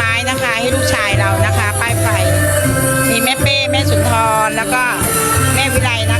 ไม้นะคะ ให้ลูกชายเรานะคะ ป้ายไฟ มีแม่เป้ แม่สุนทร แล้วก็แม่วิไลนะคะ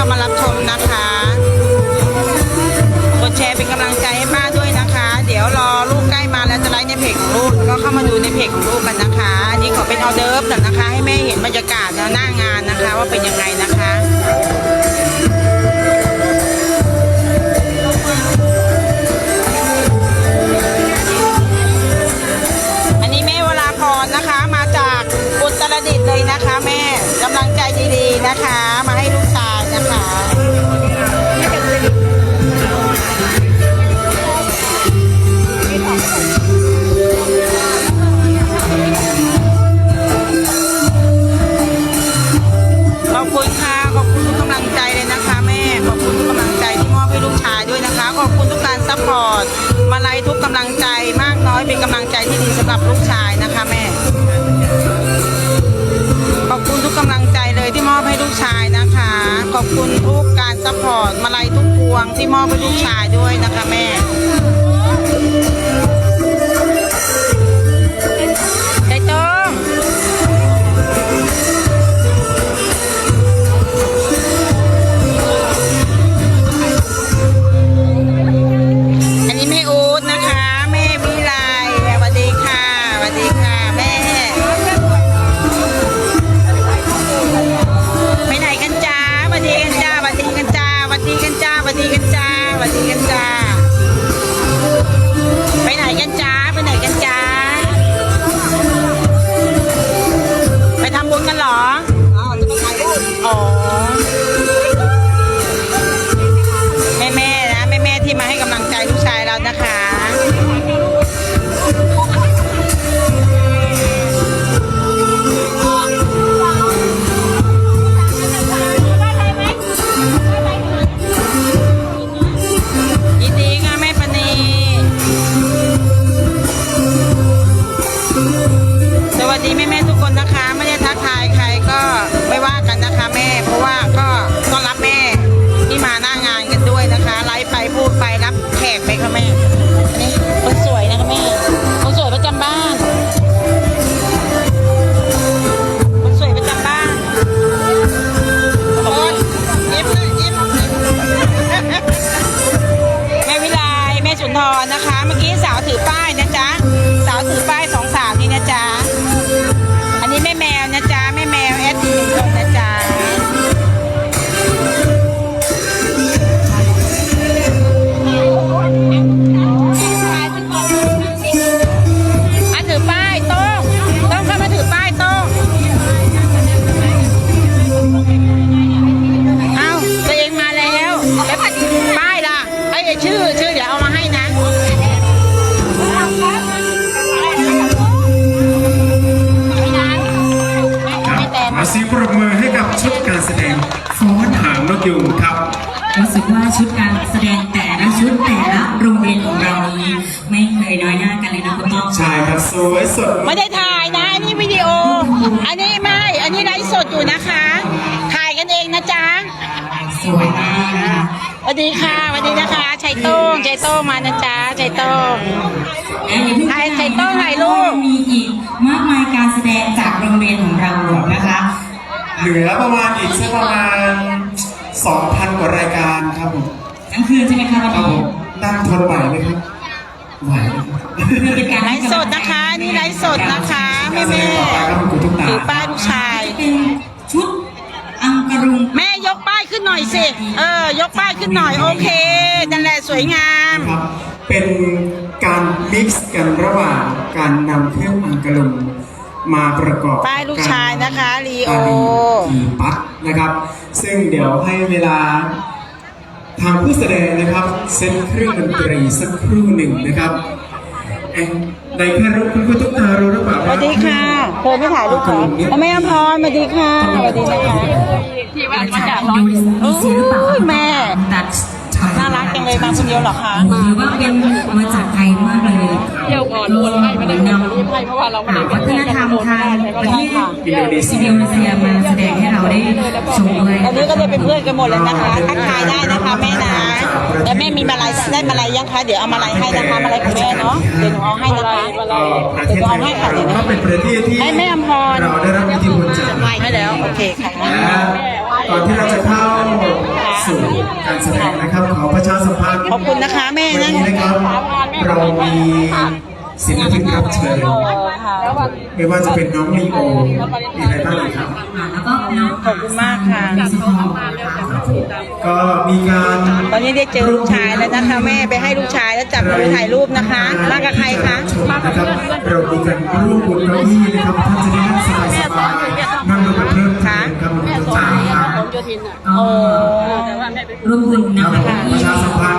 เข้ามารับชมนะคะ กดแชร์เป็นกำลังใจให้ป้าด้วยนะคะ เดี๋ยวรอลูกใกล้มาแล้วจะไลฟ์ในเพจของลูกก็เข้ามาดูในเพจของลูกกันนะคะอันนี้ขอเป็นออเดิร์ฟหนะคะ ให้แม่เห็นบรรยากาศและหน้างานนะคะ ว่าเป็นยังไงนะคะ support มาลัยทุกกำลังใจมากน้อยเป็นกำลังใจที่ดีสำหรับลูกชายนะคะแม่ ขอบคุณทุกกำลังใจเลยที่มอบให้ลูกชายนะคะ ขอบคุณทุกการซัพพอร์ตมาลัยทุกพวงที่มอบให้ลูกชายด้วยนะคะแม่าเสีปรบมือให้กับชุดการแสดงฟ้อนหางนกยูงครับ รู้สึกว่าชุดการแสดงแต่ละชุดแต่ละโรงเรียนของเรานี้ไม่เคยน้อยหน้ากันเลยนะคุณต้องใช่ครับสวยสดไม่ได้ถ่ายนะอันนี้วิดีโอ อันนี้ไม่ อันนี้ไลฟ์สดอยู่นะคะ ถ่ายกันเองนะจ๊ะสวยมากสวัสดีค่ะสวัสดีนะคะชัยโต้งชัยโต้งมานะจ๊ะชัยโต้งชัยโต้งถ่ายรูกมีอีกมากมายการแสดงจากโรงเรียนของเรานะคะ เหลือประมาณอีกสักประมาณ 2,000 กว่ารายการครับผมทั้งคืนใช่ไหมคะวันครับผนี้มนั่งทนไหวไหมครับไหวเพื่อเป็นการไลฟ์สดนะคะนี่ไลฟ์สดนะคะแม่แม่ต่อไปครับคุณครูทุกตาถือป้ายลูกชายเป็นชุดอังกะรุงแม่ยกป้ายขึ้นหน่อยสิเออยกป้ายขึ้นหน่อยโอเคนั่นแหละสวยงามครับเป็นการมิกซ์กันระหว่างการนำเครื่องอังกะลุง มาประกอบป้ายลูกชายนะคะลีโอกีปัดนะครับ ซึ่งเดี๋ยวให้เวลาทางผู้แสดงนะครับเซตเครื่องดนตรีสักครู่หนึ่งนะครับเอ๊ะในแค่รู้คุณครูทุกตารู้หรือเปล่าสวัสดีค่ะเธอไม่ถ่ายรูปเหรอเอาแม่อภรสวัสดีค่ะสวัสดีนะคะที่ว่ามาจากร้อย รักจังเลยมาคนเดียวเหรอคะหรือว่าเป็นมาจากไกลมากเลยเที่ยวก่อนรวนให้ไม่ได้นำเพราะว่าเราวัฒนธรรมทางประเทศอินโดนีเซีอิยนโดนีเซียมาแสดงให้เราได้ชมด้วยอันนี้ก็เลยเป็นเพื่อนกันหมดเลยนะคะทักทายได้นะคะแม่นะแล้วแม่มีมาลัยได้มาลัยยังคะเดี๋ยวเอามาลัยให้นะคะมาลัยของแม่เนาะเดี๋ยวหนูเอาให้นะคะเอ่อประเทเดี๋ยวศหนูไทเอายให้ของค่ะเราเดี๋ยวนะก็เป็นประเทศที่ให้แม่อภรเราได้รับอิทธิพลจากให้แล้วโอเคค่ะนะ ก่อนที่เราจะเข้าสู่การแสดงนะครับขอประชาสัมพันธ์ขอบคุณนะคะแม่วันนะนี้นะครับ เรามีศิลปินรับเชิญค่ะไม่ว่าจะเป็นน้องลีโอมีอะไรบ้างเลยครับแล้วก็น้องขอบคุณมากค่ะ มีสมองนะคะก็มีการตอนนี้ได้เจอลูกชายแล้วนะคะ แม่ไปให้ลูกชายแล้วจับมือถ่ายรูปนะคะ มากับใครคะ มากับนะครับเรามีการร่วมบนเก้าอี้นะครับท่านจะได้นั่งสบายๆนั่งดูเป็นเพลินๆครับ คุณผู้ชมครับก็ร่วมบุญคนะรับผมคะประชาสัมพันธ์